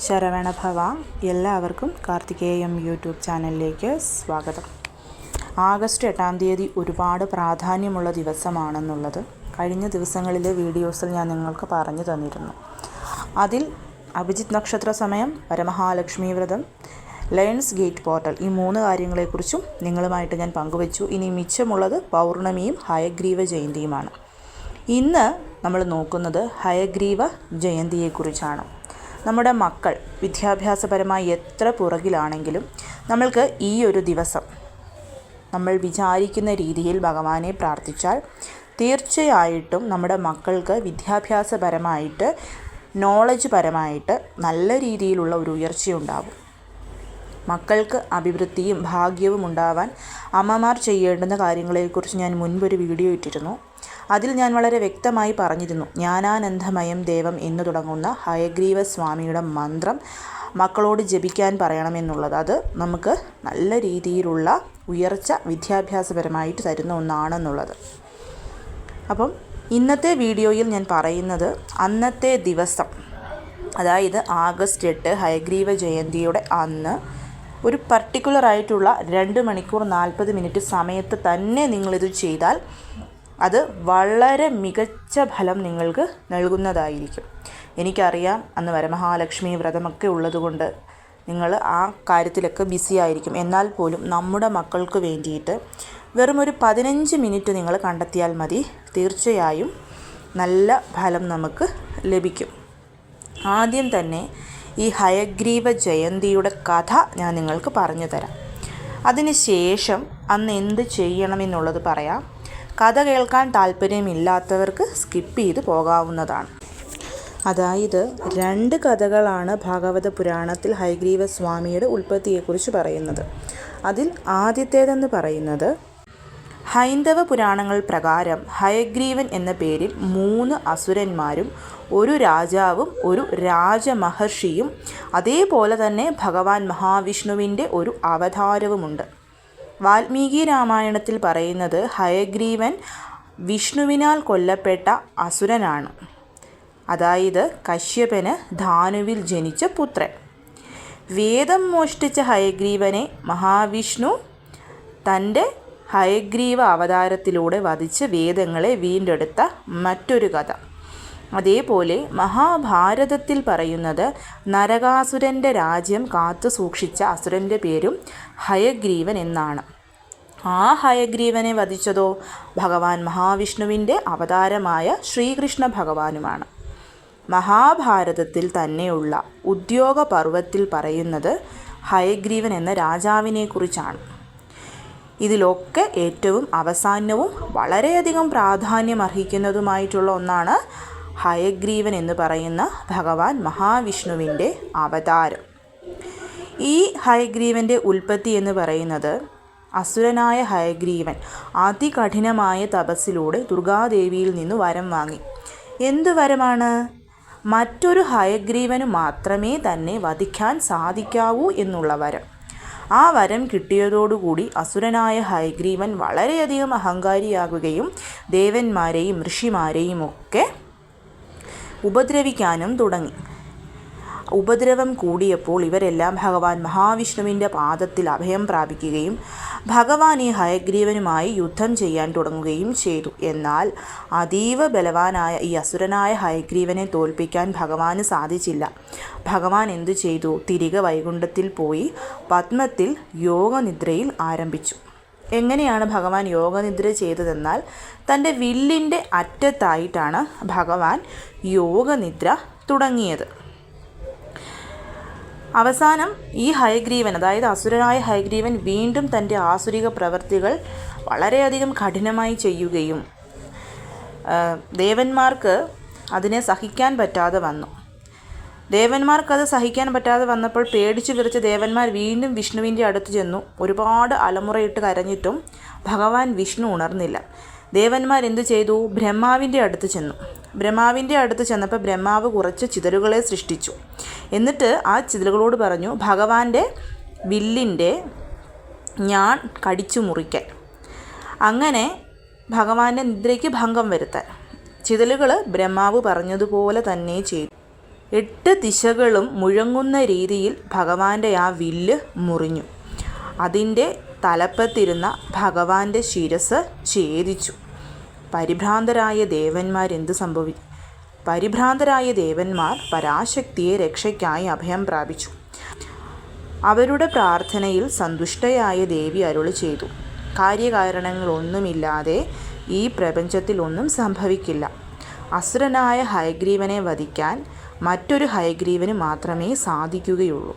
ശരവണഭവ എല്ലാവർക്കും കാർത്തികേയം യൂട്യൂബ് ചാനലിലേക്ക് സ്വാഗതം. ആഗസ്റ്റ് എട്ടാം തീയതി ഒരുപാട് പ്രാധാന്യമുള്ള ദിവസമാണെന്നുള്ളത് കഴിഞ്ഞ ദിവസങ്ങളിലെ വീഡിയോസിൽ ഞാൻ നിങ്ങൾക്ക് പറഞ്ഞു തന്നിരുന്നു. അതിൽ അഭിജിത് നക്ഷത്ര സമയം വരമഹാലക്ഷ്മി വ്രതം ലയൺസ് ഗേറ്റ് പോർട്ടൽ ഈ മൂന്ന് കാര്യങ്ങളെക്കുറിച്ചും നിങ്ങളുമായിട്ട് ഞാൻ പങ്കുവച്ചു. ഇനി മിച്ചമുള്ളത് പൗർണമിയും ഹയഗ്രീവ ജയന്തിയുമാണ്. ഇന്ന് നമ്മൾ നോക്കുന്നത് ഹയഗ്രീവ ജയന്തിയെക്കുറിച്ചാണ്. നമ്മുടെ മക്കൾ വിദ്യാഭ്യാസപരമായി എത്ര പുറകിലാണെങ്കിലും നമ്മൾക്ക് ഈ ഒരു ദിവസം നമ്മൾ വിചാരിക്കുന്ന രീതിയിൽ ഭഗവാനെ പ്രാർത്ഥിച്ചാൽ തീർച്ചയായിട്ടും നമ്മുടെ മക്കൾക്ക് വിദ്യാഭ്യാസപരമായിട്ട് നോളജ് പരമായിട്ട് നല്ല രീതിയിലുള്ള ഒരു ഉയർച്ചയുണ്ടാകും മക്കൾക്ക് അഭിവൃദ്ധിയും ഭാഗ്യവും ഉണ്ടാവാൻ അമ്മമാർ ചെയ്യേണ്ടുന്ന കാര്യങ്ങളെക്കുറിച്ച് ഞാൻ മുൻപൊരു വീഡിയോ ഇട്ടിരുന്നു. അതിൽ ഞാൻ വളരെ വ്യക്തമായി പറഞ്ഞിരുന്നു ജ്ഞാനാനന്ദമയം ദേവം എന്ന് തുടങ്ങുന്ന ഹയഗ്രീവ സ്വാമിയുടെ മന്ത്രം മക്കളോട് ജപിക്കാൻ പറയണമെന്നുള്ളത് അത് നമുക്ക് നല്ല രീതിയിലുള്ള ഉയർച്ച വിദ്യാഭ്യാസപരമായിട്ട് തരുന്ന ഒന്നാണെന്നുള്ളത്. അപ്പം ഇന്നത്തെ വീഡിയോയിൽ ഞാൻ പറയുന്നത് അന്നത്തെ ദിവസം അതായത് ആഗസ്റ്റ് എട്ട് ഹയഗ്രീവ ജയന്തിയുടെ അന്ന് ഒരു പർട്ടിക്കുലർ ആയിട്ടുള്ള രണ്ട് മണിക്കൂർ നാൽപ്പത് മിനിറ്റ് സമയത്ത് തന്നെ നിങ്ങളിത് ചെയ്താൽ അത് വളരെ മികച്ച ഫലം നിങ്ങൾക്ക് നൽകുന്നതായിരിക്കും. എനിക്കറിയാം അന്ന് വരമഹാലക്ഷ്മി വ്രതമൊക്കെ ഉള്ളതുകൊണ്ട് നിങ്ങൾ ആ കാര്യത്തിലൊക്കെ ബിസി ആയിരിക്കും. എന്നാൽ പോലും നമ്മുടെ മക്കൾക്ക് വേണ്ടിയിട്ട് വെറും ഒരു പതിനഞ്ച് മിനിറ്റ് നിങ്ങൾ കണ്ടെത്തിയാൽ മതി. തീർച്ചയായും നല്ല ഫലം നമുക്ക് ലഭിക്കും. ആദ്യം തന്നെ ഈ ഹയഗ്രീവ ജയന്തിയുടെ കഥ ഞാൻ നിങ്ങൾക്ക് പറഞ്ഞു തരാം. അതിനുശേഷം അന്ന് എന്ത് ചെയ്യണമെന്നുള്ളത് പറയാം. കഥ കേൾക്കാൻ താല്പര്യമില്ലാത്തവർക്ക് സ്കിപ്പ് ചെയ്ത് പോകാവുന്നതാണ്. അതായത് രണ്ട് കഥകളാണ് ഭാഗവത പുരാണത്തിൽ ഹൈഗ്രീവ സ്വാമിയുടെ ഉൽപ്പത്തിയെക്കുറിച്ച് പറയുന്നത്. അതിൽ ആദ്യത്തേതെന്ന് പറയുന്നത് ഹൈന്ദവ പുരാണങ്ങൾ പ്രകാരം ഹയഗ്രീവൻ എന്ന പേരിൽ മൂന്ന് അസുരന്മാരും ഒരു രാജാവും ഒരു രാജമഹർഷിയും അതേപോലെ തന്നെ ഭഗവാൻ മഹാവിഷ്ണുവിന്റെ ഒരു അവതാരവുമുണ്ട്. വാൽമീകി രാമായണത്തിൽ പറയുന്നത് ഹയഗ്രീവൻ വിഷ്ണുവിനാൽ കൊല്ലപ്പെട്ട അസുരനാണ്. അതായത് കശ്യപന് ധാനുവിൽ ജനിച്ച പുത്രൻ. വേദം മോഷ്ടിച്ച ഹയഗ്രീവനെ മഹാവിഷ്ണു തന്റെ ഹയഗ്രീവ അവതാരത്തിലൂടെ വധിച്ച് വേദങ്ങളെ വീണ്ടെടുത്ത മറ്റൊരു കഥ. അതേപോലെ മഹാഭാരതത്തിൽ പറയുന്നത് നരകാസുരന്റെ രാജ്യം കാത്തു സൂക്ഷിച്ച അസുരന്റെ പേരും ഹയഗ്രീവൻ എന്നാണ്. ആ ഹയഗ്രീവനെ വധിച്ചതോ? ഭഗവാൻ മഹാവിഷ്ണുവിന്റെ അവതാരമായ ശ്രീകൃഷ്ണ ഭഗവാനുമാണ്. മഹാഭാരതത്തിൽ തന്നെയുള്ള ഉദ്യോഗ പർവത്തിൽ പറയുന്നത് ഹയഗ്രീവൻ എന്ന രാജാവിനെക്കുറിച്ചാണ് ഇതിലൊക്കെ ഏറ്റവും അവസാനവും വളരെയധികം പ്രാധാന്യം അർഹിക്കുന്നതുമായിട്ടുള്ള ഒന്നാണ് ഹയഗ്രീവൻ എന്ന് പറയുന്ന ഭഗവാൻ മഹാവിഷ്ണുവിന്റെ അവതാരം. ഈ ഹയഗ്രീവന്റെ ഉൽപ്പത്തി എന്ന് പറയുന്നത് അസുരനായ ഹയഗ്രീവൻ അതികഠിനമായ തപസ്സിലൂടെ ദുർഗാദേവിയിൽ നിന്ന് വരം വാങ്ങി. എന്ത് വരമാണ്? മറ്റൊരു ഹയഗ്രീവന് മാത്രമേ തന്നെ വധിക്കാൻ സാധിക്കാവൂ എന്നുള്ള വരം. ആ വരം കിട്ടിയതോടുകൂടി അസുരനായ ഹയഗ്രീവൻ വളരെയധികം അഹങ്കാരിയാകുകയും ദേവന്മാരെയും ഋഷിമാരെയും ഒക്കെ ഉപദ്രവിക്കാനും തുടങ്ങി. ഉപദ്രവം കൂടിയപ്പോൾ ഇവരെല്ലാം ഭഗവാൻ മഹാവിഷ്ണുവിന്റെ പാദത്തിൽ അഭയം പ്രാപിക്കുകയും ഭഗവാൻ ഈ ഹയഗ്രീവനുമായി യുദ്ധം ചെയ്യാൻ തുടങ്ങുകയും ചെയ്തു. എന്നാൽ അതീവ ബലവാനായ ഈ അസുരനായ ഹയഗ്രീവനെ തോൽപ്പിക്കാൻ ഭഗവാന് സാധിച്ചില്ല. ഭഗവാൻ എന്തു ചെയ്തു? തിരികെ വൈകുണ്ഠത്തിൽ പോയി പത്മത്തിൽ യോഗനിദ്രയിൽ ആരംഭിച്ചു. എങ്ങനെയാണ് ഭഗവാൻ യോഗനിദ്ര ചെയ്തതെന്നാൽ തന്റെ വില്ലിന്റെ അറ്റത്തായിട്ടാണ് ഭഗവാൻ യോഗനിദ്ര തുടങ്ങിയത്. അവസാനം ഈ ഹയഗ്രീവൻ അതായത് അസുരനായ ഹയഗ്രീവൻ വീണ്ടും തന്റെ ആസുരിക പ്രവൃത്തികൾ വളരെയധികം കഠിനമായി ചെയ്യുകയും ദേവന്മാർക്ക് അതിനെ സഹിക്കാൻ പറ്റാതെ വന്നു. ദേവന്മാർക്കത് സഹിക്കാൻ പറ്റാതെ വന്നപ്പോൾ പേടിച്ചു വിറച്ച് ദേവന്മാർ വീണ്ടും വിഷ്ണുവിന്റെ അടുത്ത് ചെന്നു. ഒരുപാട് അലമുറയിട്ട് കരഞ്ഞിട്ടും ഭഗവാൻ വിഷ്ണു ഉണർന്നില്ല. ദേവന്മാർ എന്തു ചെയ്തു? ബ്രഹ്മാവിന്റെ അടുത്ത് ചെന്നു. ബ്രഹ്മാവിന്റെ അടുത്ത് ചെന്നപ്പോൾ ബ്രഹ്മാവ് കുറച്ച് ചിതലുകളെ സൃഷ്ടിച്ചു. എന്നിട്ട് ആ ചിതലുകളോട് പറഞ്ഞു ഭഗവാന്റെ വില്ലിന്റെ ഞാൻ കടിച്ചു മുറിക്കാൻ. അങ്ങനെ ഭഗവാന്റെ നിദ്രയ്ക്ക് ഭംഗം വരുത്താൻ. ചിതലുകൾ ബ്രഹ്മാവ് പറഞ്ഞതുപോലെ തന്നെ ചെയ്തു. എട്ട് ദിശകളും മുഴങ്ങുന്ന രീതിയിൽ ഭഗവാന്റെ ആ വില്ല് മുറിഞ്ഞു. അതിന്റെ തലപ്പത്തിരുന്ന ഭഗവാന്റെ ശിരസ് ഛേദിച്ചു. പരിഭ്രാന്തരായ ദേവന്മാർ ദേവന്മാരെന്ത് സംഭവി? പരിഭ്രാന്തരായ ദേവന്മാർ പരാശക്തിയെ രക്ഷയ്ക്കായി അഭയം പ്രാപിച്ചു. അവരുടെ പ്രാർത്ഥനയിൽ സന്തുഷ്ടയായ ദേവി അരുളി ചെയ്തു. കാര്യകാരണങ്ങളൊന്നുമില്ലാതെ ഈ പ്രപഞ്ചത്തിൽ ഒന്നും സംഭവിക്കില്ല. അസുരനായ ഹയഗ്രീവനെ വധിക്കാൻ മറ്റൊരു ഹയഗ്രീവന് മാത്രമേ സാധിക്കുകയുള്ളൂ.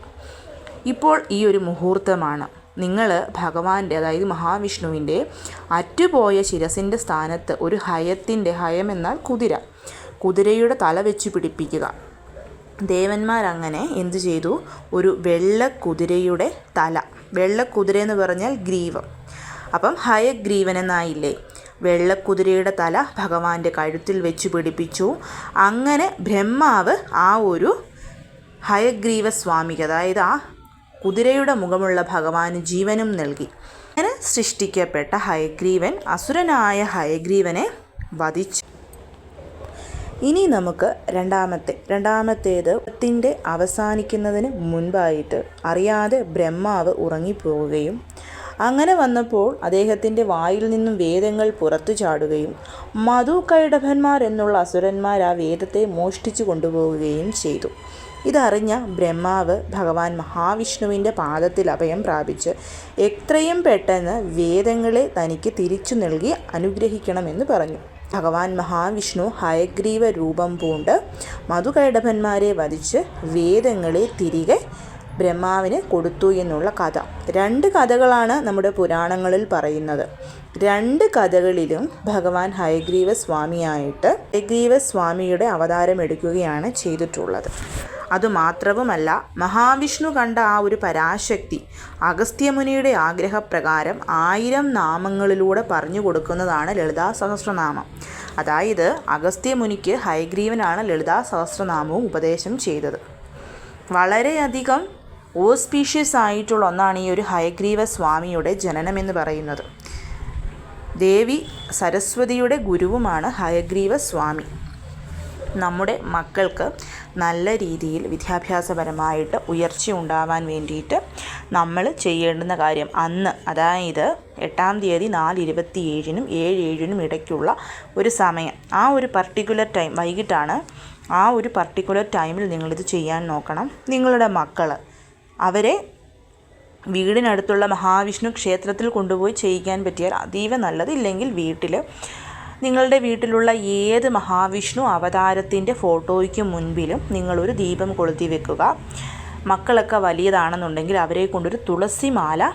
ഇപ്പോൾ ഈ ഒരു മുഹൂർത്തമാണ്. നിങ്ങൾ ഭഗവാന്റെ അതായത് മഹാവിഷ്ണുവിന്റെ അറ്റുപോയ ശിരസിന്റെ സ്ഥാനത്ത് ഒരു ഹയത്തിന്റെ ഹയം എന്നാൽ കുതിര. കുതിരയുടെ തല വെച്ച് പിടിപ്പിക്കുക. ദേവന്മാരങ്ങനെ എന്തു ചെയ്തു? ഒരു വെള്ള കുതിരയുടെ തല. വെള്ള കുതിര എന്ന് പറഞ്ഞാൽ ഗ്രീവം. അപ്പം ഹയഗ്രീവനെന്നായില്ലേ. വെള്ളക്കുതിരയുടെ തല ഭഗവാന്റെ കഴുത്തിൽ വെച്ച് പിടിപ്പിച്ചു. അങ്ങനെ ബ്രഹ്മാവ് ആ ഒരു ഹയഗ്രീവ സ്വാമിക്ക് അതായത് ആ കുതിരയുടെ മുഖമുള്ള ഭഗവാന് ജീവനും നൽകി. അങ്ങനെ സൃഷ്ടിക്കപ്പെട്ട ഹയഗ്രീവൻ അസുരനായ ഹയഗ്രീവനെ വധിച്ചു. ഇനി നമുക്ക് രണ്ടാമത്തെ രണ്ടാമത്തേത് ത്തിന്റെ അവസാനിക്കുന്നതിന് മുൻപായിട്ട് അറിയാതെ ബ്രഹ്മാവ് ഉറങ്ങിപ്പോവുകയും അങ്ങനെ വന്നപ്പോൾ അദ്ദേഹത്തിന്റെ വായിൽ നിന്നും വേദങ്ങൾ പുറത്തു ചാടുകയും മധു കൈടഭന്മാർ എന്നുള്ള അസുരന്മാർ ആ വേദത്തെ മോഷ്ടിച്ചു കൊണ്ടുപോവുകയും ചെയ്തു. ഇതറിഞ്ഞ ബ്രഹ്മാവ് ഭഗവാൻ മഹാവിഷ്ണുവിന്റെ പാദത്തിൽ അഭയം പ്രാപിച്ച് എത്രയും പെട്ടെന്ന് വേദങ്ങളെ തനിക്ക് തിരിച്ചു നൽകി അനുഗ്രഹിക്കണമെന്ന് പറഞ്ഞു. ഭഗവാൻ മഹാവിഷ്ണു ഹയഗ്രീവ രൂപം പൂണ്ട് മധുകൈടഭന്മാരെ വധിച്ച് വേദങ്ങളെ തിരികെ ബ്രഹ്മാവിന് കൊടുത്തു എന്നുള്ള കഥ. രണ്ട് കഥകളാണ് നമ്മുടെ പുരാണങ്ങളിൽ പറയുന്നത്. രണ്ട് കഥകളിലും ഭഗവാൻ ഹയഗ്രീവ സ്വാമിയായിട്ട് ഹയഗ്രീവ സ്വാമിയുടെ അവതാരം എടുക്കുകയാണ് ചെയ്തിട്ടുള്ളത്. അതുമാത്രവുമല്ല മഹാവിഷ്ണു കണ്ട ആ ഒരു പരാശക്തി അഗസ്ത്യമുനിയുടെ ആഗ്രഹപ്രകാരം ആയിരം നാമങ്ങളിലൂടെ പറഞ്ഞു കൊടുക്കുന്നതാണ് ലളിതാ സഹസ്രനാമം. അതായത് അഗസ്ത്യമുനിക്ക് ഹയഗ്രീവനാണ് ലളിതാ സഹസ്രനാമവും ഉപദേശം ചെയ്തത്. വളരെയധികം ഓസ്പീഷ്യസ് ആയിട്ടുള്ള ഒന്നാണ് ഈ ഒരു ഹയഗ്രീവ സ്വാമിയുടെ ജനനമെന്ന് പറയുന്നത്. ദേവി സരസ്വതിയുടെ ഗുരുവുമാണ് ഹയഗ്രീവ സ്വാമി. നമ്മുടെ മക്കൾക്ക് നല്ല രീതിയിൽ വിദ്യാഭ്യാസപരമായിട്ട് ഉയർച്ച ഉണ്ടാവാൻ വേണ്ടിയിട്ട് നമ്മൾ ചെയ്യേണ്ടുന്ന കാര്യം അന്ന് അതായത് എട്ടാം തീയതി നാല് ഇരുപത്തി ഏഴിനും ഏഴ് ഏഴിനും ഇടയ്ക്കുള്ള ഒരു സമയം. ആ ഒരു പർട്ടിക്കുലർ ടൈം വൈകിട്ടാണ് ആ ഒരു പർട്ടിക്കുലർ ടൈമിൽ നിങ്ങളിത് ചെയ്യാൻ നോക്കണം. നിങ്ങളുടെ മക്കൾ അവരെ വീടിനടുത്തുള്ള മഹാവിഷ്ണു ക്ഷേത്രത്തിൽ കൊണ്ടുപോയി ചെയ്യിക്കാൻ പറ്റിയാൽ അതീവ നല്ലത്. ഇല്ലെങ്കിൽ വീട്ടിൽ നിങ്ങളുടെ വീട്ടിലുള്ള ഏത് മഹാവിഷ്ണു അവതാരത്തിന്റെ ഫോട്ടോയ്ക്ക് മുൻപിലും നിങ്ങളൊരു ദീപം കൊളുത്തി വെക്കുക. മക്കളൊക്കെ വലിയതാണെന്നുണ്ടെങ്കിൽ അവരെ കൊണ്ടൊരു തുളസി മാല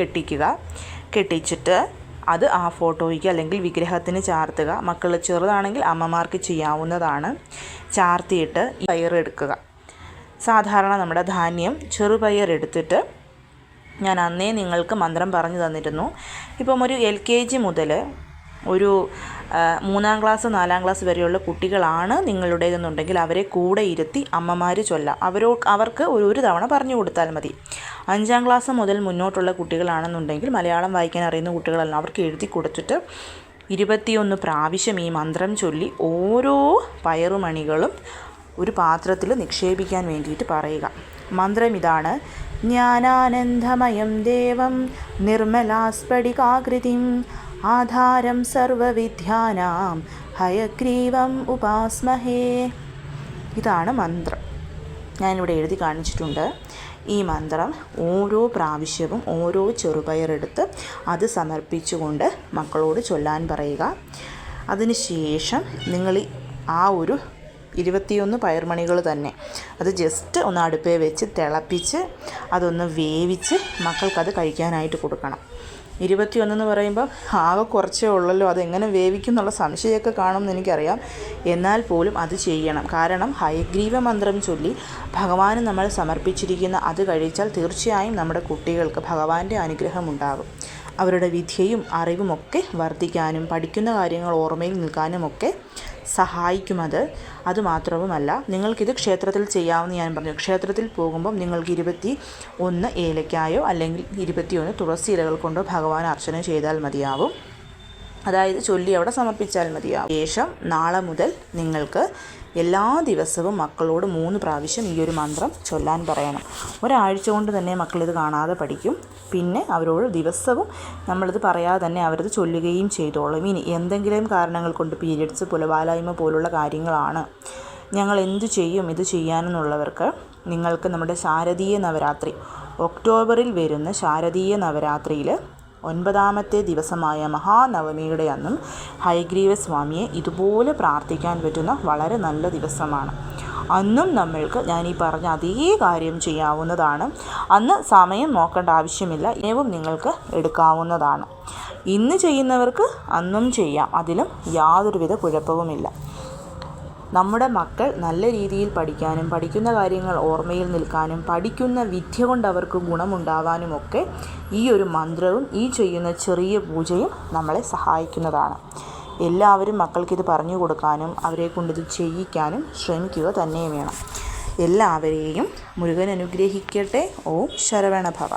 കെട്ടിക്കുക. കെട്ടിച്ചിട്ട് അത് ആ ഫോട്ടോയ്ക്ക് അല്ലെങ്കിൽ വിഗ്രഹത്തിന് ചാർത്തുക. മക്കൾ ചെറുതാണെങ്കിൽ അമ്മമാർക്ക് ചെയ്യാവുന്നതാണ്. ചാർത്തിയിട്ട് പയറെടുക്കുക സാധാരണ നമ്മുടെ ധാന്യം ചെറുപയർ എടുത്തിട്ട് ഞാൻ അന്നേ നിങ്ങൾക്ക് മന്ത്രം പറഞ്ഞു തന്നിരുന്നു. ഇപ്പം ഒരു എൽ കെ ജി മുതൽ ഒരു മൂന്നാം ക്ലാസ് നാലാം ക്ലാസ് വരെയുള്ള കുട്ടികളാണ് നിങ്ങളുടേതെന്നുണ്ടെങ്കിൽ അവരെ കൂടെ ഇരുത്തി അമ്മമാർ ചൊല്ലാം. അവരോ അവർക്ക് ഒരു ഒരു തവണ പറഞ്ഞു കൊടുത്താൽ മതി. അഞ്ചാം ക്ലാസ് മുതൽ മുന്നോട്ടുള്ള കുട്ടികളാണെന്നുണ്ടെങ്കിൽ മലയാളം വായിക്കാൻ അറിയുന്ന കുട്ടികളല്ല അവർക്ക് എഴുതി കൊടുത്തിട്ട് ഇരുപത്തിയൊന്ന് പ്രാവശ്യം ഈ മന്ത്രം ചൊല്ലി ഓരോ പയറുമണികളും ഒരു പാത്രത്തിൽ നിക്ഷേപിക്കാൻ വേണ്ടിയിട്ട് പറയുക. മന്ത്രം ഇതാണ്. ജ്ഞാനാനന്ദമയം ദേവം നിർമ്മലാസ്ഫടികാകൃതിം ആധാരം സർവവിദ്യാനാം ഹയഗ്രീവം ഉപാസ്മഹേ. ഇതാണ് മന്ത്രം. ഞാനിവിടെ എഴുതി കാണിച്ചിട്ടുണ്ട്. ഈ മന്ത്രം ഓരോ പ്രാവശ്യവും ഓരോ ചെറുപയറെടുത്ത് അത് സമർപ്പിച്ചുകൊണ്ട് മക്കളോട് ചൊല്ലാൻ പറയുക. അതിനുശേഷം നിങ്ങൾ ആ ഒരു ഇരുപത്തിയൊന്ന് പയർമണികൾ തന്നെ. അത് ജസ്റ്റ് ഒന്ന് അടുപ്പേ വെച്ച് തിളപ്പിച്ച് അതൊന്ന് വേവിച്ച് മക്കൾക്കത് കഴിക്കാനായിട്ട് കൊടുക്കണം. ഇരുപത്തിയൊന്നെന്ന് പറയുമ്പോൾ ആകെ കുറച്ചേ ഉള്ളല്ലോ അതെങ്ങനെ വേവിക്കും എന്നുള്ള സംശയമൊക്കെ കാണുമെന്ന് എനിക്കറിയാം. എന്നാൽ പോലും അത് ചെയ്യണം. കാരണം ഹയഗ്രീവ മന്ത്രം ചൊല്ലി ഭഗവാന് നമ്മൾ സമർപ്പിച്ചിരിക്കുന്ന അത് കഴിച്ചാൽ തീർച്ചയായും നമ്മുടെ കുട്ടികൾക്ക് ഭഗവാന്റെ അനുഗ്രഹം ഉണ്ടാകും. അവരുടെ വിദ്യയും അറിവുമൊക്കെ വർദ്ധിക്കാനും പഠിക്കുന്ന കാര്യങ്ങൾ ഓർമ്മയിൽ നിൽക്കാനുമൊക്കെ സഹായിക്കുമത്. അതുമാത്രവുമല്ല നിങ്ങൾക്കിത് ക്ഷേത്രത്തിൽ ചെയ്യാമെന്ന് ഞാൻ പറഞ്ഞു. ക്ഷേത്രത്തിൽ പോകുമ്പം നിങ്ങൾക്ക് ഇരുപത്തി ഒന്ന് ഏലക്കായോ അല്ലെങ്കിൽ ഇരുപത്തിയൊന്ന് തുളസി ഇലകൾ കൊണ്ടോ ഭഗവാൻ അർച്ചന ചെയ്താൽ മതിയാവും. അതായത് ചൊല്ലി അവിടെ സമർപ്പിച്ചാൽ മതിയാവും. ശേഷം നാളെ മുതൽ നിങ്ങൾക്ക് എല്ലാ ദിവസവും മക്കളോട് മൂന്ന് പ്രാവശ്യം ഈ ഒരു മന്ത്രം ചൊല്ലാൻ പറയണം. ഒരാഴ്ച കൊണ്ട് തന്നെ മക്കളിത് കാണാതെ പഠിക്കും. പിന്നെ അവരോട് ദിവസവും നമ്മളിത് പറയാതെ തന്നെ അവരത് ചൊല്ലുകയും ചെയ്തോളും. ഇനി എന്തെങ്കിലും കാരണങ്ങൾ കൊണ്ട് പീരിയഡ്സ് പുലവാലായ്മ പോലുള്ള കാര്യങ്ങളാണ്. ഞങ്ങൾ എന്തു ചെയ്യും ഇത് ചെയ്യാനെന്നുള്ളവർക്ക് നിങ്ങൾക്ക് നമ്മുടെ ശാരദീയ നവരാത്രി ഒക്ടോബറിൽ വരുന്ന ശാരദീയ നവരാത്രിയിൽ ഒൻപതാമത്തെ ദിവസമായ മഹാനവമിയുടെ അന്നും ഹൈഗ്രീവ സ്വാമിയെ ഇതുപോലെ പ്രാർത്ഥിക്കാൻ പറ്റുന്ന വളരെ നല്ല ദിവസമാണ്. അന്നും നമ്മൾക്ക് ഞാൻ ഈ പറഞ്ഞ അതേ കാര്യം ചെയ്യാവുന്നതാണ്. അന്ന് സമയം നോക്കേണ്ട ആവശ്യമില്ല. ഇനവും നിങ്ങൾക്ക് എടുക്കാവുന്നതാണ്. ഇന്ന് ചെയ്യുന്നവർക്ക് അന്നും ചെയ്യാം. അതിലും യാതൊരുവിധ കുഴപ്പവുമില്ല. നമ്മുടെ മക്കൾ നല്ല രീതിയിൽ പഠിക്കാനും പഠിക്കുന്ന കാര്യങ്ങൾ ഓർമ്മയിൽ നിൽക്കാനും പഠിക്കുന്ന വിദ്യ കൊണ്ട് അവർക്ക് ഗുണമുണ്ടാവാനുമൊക്കെ ഈ ഒരു മന്ത്രവും ഈ ചെയ്യുന്ന ചെറിയ പൂജയും നമ്മളെ സഹായിക്കുന്നതാണ്. എല്ലാവരും മക്കൾക്കിത് പറഞ്ഞു കൊടുക്കാനും അവരെ കൊണ്ടിത് ചെയ്യിക്കാനും ശ്രമിക്കുക തന്നെ വേണം. എല്ലാവരെയും മുരുകൻ അനുഗ്രഹിക്കട്ടെ. ഓം ശരവണ ഭവ